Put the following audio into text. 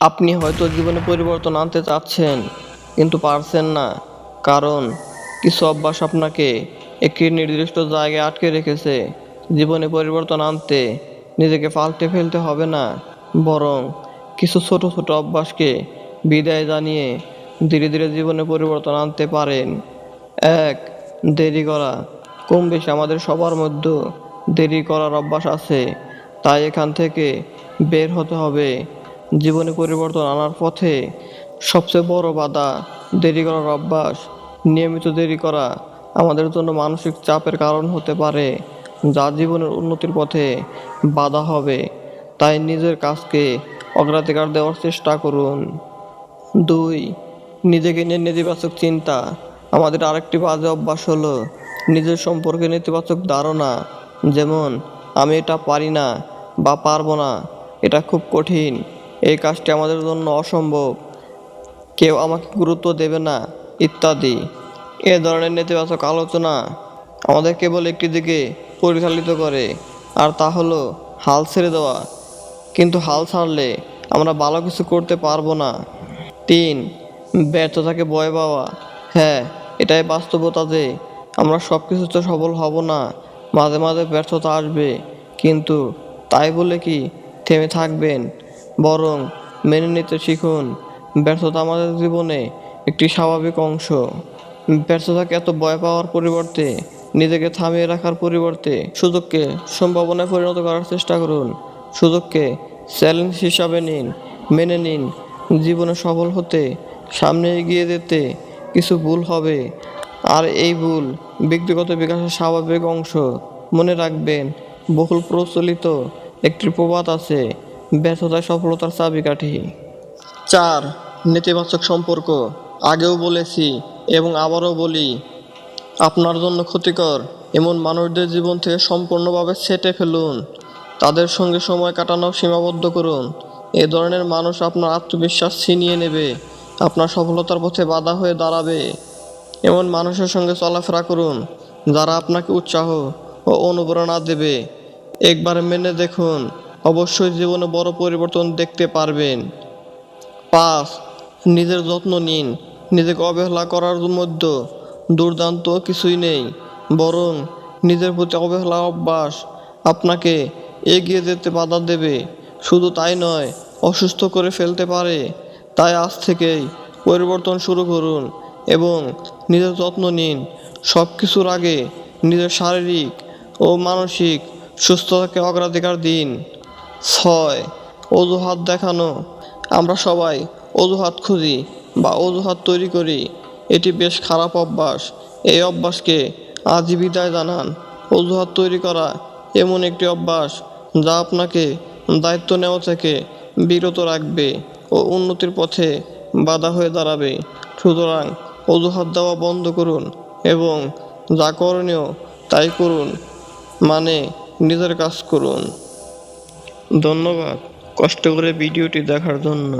আপনি হয়তো জীবনে পরিবর্তন আনতে চাচ্ছেন, কিন্তু পারছেন না। কারণ কিছু অভ্যাস আপনাকে একটি নির্দিষ্ট জায়গায় আটকে রেখেছে। জীবনে পরিবর্তন আনতে নিজেকে পাল্টে ফেলতে হবে না, বরং কিছু ছোট ছোট অভ্যাসকে বিদায় জানিয়ে ধীরে ধীরে জীবনে পরিবর্তন আনতে পারেন। এক, দেরি করা। কম বেশি আমাদের সবার মধ্যে দেরি করার অভ্যাস আছে, তাই এখান থেকে বের হতে হবে। জীবনে পরিবর্তন আনার পথে সবচেয়ে বড় বাধা দেরি করার অভ্যাস, নিয়মিত দেরি করা আমাদের জন্য মানসিক চাপের কারণ হতে পারে, যা জীবনের উন্নতির পথে বাধা হবে। তাই নিজের কাজকে অগ্রাধিকার দেওয়ার চেষ্টা করুন। দুই, নিজেকে নিয়ে নেতিবাচক চিন্তা। আমাদের আরেকটি বাজে অভ্যাস হলো নিজের সম্পর্কে নেতিবাচক ধারণা, যেমন, আমি এটা পারি না বা পারব না, এটা খুব কঠিন। এই কাজটি আমাদের জন্য অসম্ভব। কেউ আমাকে গুরুত্ব দেবে না, ইত্যাদি। এ ধরনের নেতিবাচক আলোচনা আমাদের কেবল একটি দিকে পরিচালিত করে, আর তা হলো হাল ছেড়ে দেওয়া। কিন্তু হাল ছাড়লে আমরা ভালো কিছু করতে পারব না। তিন, ব্যর্থতাকে ভয় পাওয়া। হ্যাঁ এটাই বাস্তবতা যে আমরা সব কিছুতে সফল হব না, মাঝে মাঝে ব্যর্থতা আসবে। কিন্তু তাই বলে কি থেমে থাকবেন? বরং মেনে নিতে শিখুন, ব্যর্থতা আমাদের জীবনে একটি স্বাভাবিক অংশ। ব্যর্থতাকে এত ভয় পাওয়ার পরিবর্তে, নিজেকে থামিয়ে রাখার পরিবর্তে সুযোগকে সম্ভাবনায় পরিণত করার চেষ্টা করুন। সুযোগকে চ্যালেঞ্জ হিসাবে নিন, মেনে নিন। জীবনে সফল হতে, সামনে এগিয়ে যেতে কিছু ভুল হবে। আর এই ভুল ব্যক্তিগত বিকাশের স্বাভাবিক অংশ। মনে রাখবেন, বহুল প্রচলিত একটি প্রবাদ আছে ব্যর্থতায় সফলতার চাবিকাঠি চার, নেতিবাচক সম্পর্ক। আগেও বলেছি এবং আবারও বলি, আপনার জন্য ক্ষতিকর এমন মানুষদের জীবন থেকে সম্পূর্ণভাবে ছেটে ফেলুন। তাদের সঙ্গে সময় কাটানো সীমাবদ্ধ করুন। এ ধরনের মানুষ আপনার আত্মবিশ্বাস ছিনিয়ে নেবে, আপনার সফলতার পথে বাধা হয়ে দাঁড়াবে। এমন মানুষের সঙ্গে চলাফেরা করুন, যারা আপনাকে উৎসাহ ও অনুপ্রেরণা দেবে। একবার মেনে দেখুন অবশ্যই জীবনে বড় পরিবর্তন দেখতে পারবেন। পাঁচ, নিজের যত্ন নিন। নিজেকে অবহেলা করার মধ্যে দুর্দান্ত কিছুই নেই। বরং নিজের প্রতি অবহেলা অভ্যাস আপনাকে এগিয়ে যেতে বাধা দেবে। শুধু তাই নয়, অসুস্থ করে ফেলতে পারে। তাই আজ থেকেই পরিবর্তন শুরু করুন এবং নিজের যত্ন নিন। সব কিছুর আগে নিজের শারীরিক ও মানসিক সুস্থতাকে অগ্রাধিকার দিন। ছয়, অজুহাত দেখানো। আমরা সবাই অজুহাত খুঁজি বা অজুহাত তৈরি করি। এটি বেশ খারাপ অভ্যাস। এই অভ্যাসকে আজই বিদায় জানান। অজুহাত তৈরি করা এমন একটি অভ্যাস যা আপনাকে দায়িত্ব নেওয়া থেকে বিরত রাখবে ও উন্নতির পথে বাধা হয়ে দাঁড়াবে। সুতরাং অজুহাত দেওয়া বন্ধ করুন এবং যা করণীয় তাই করুন মানে নিজের কাজ করুন। ধন্যবাদ। কষ্ট করে ভিডিওটি দেখার জন্য।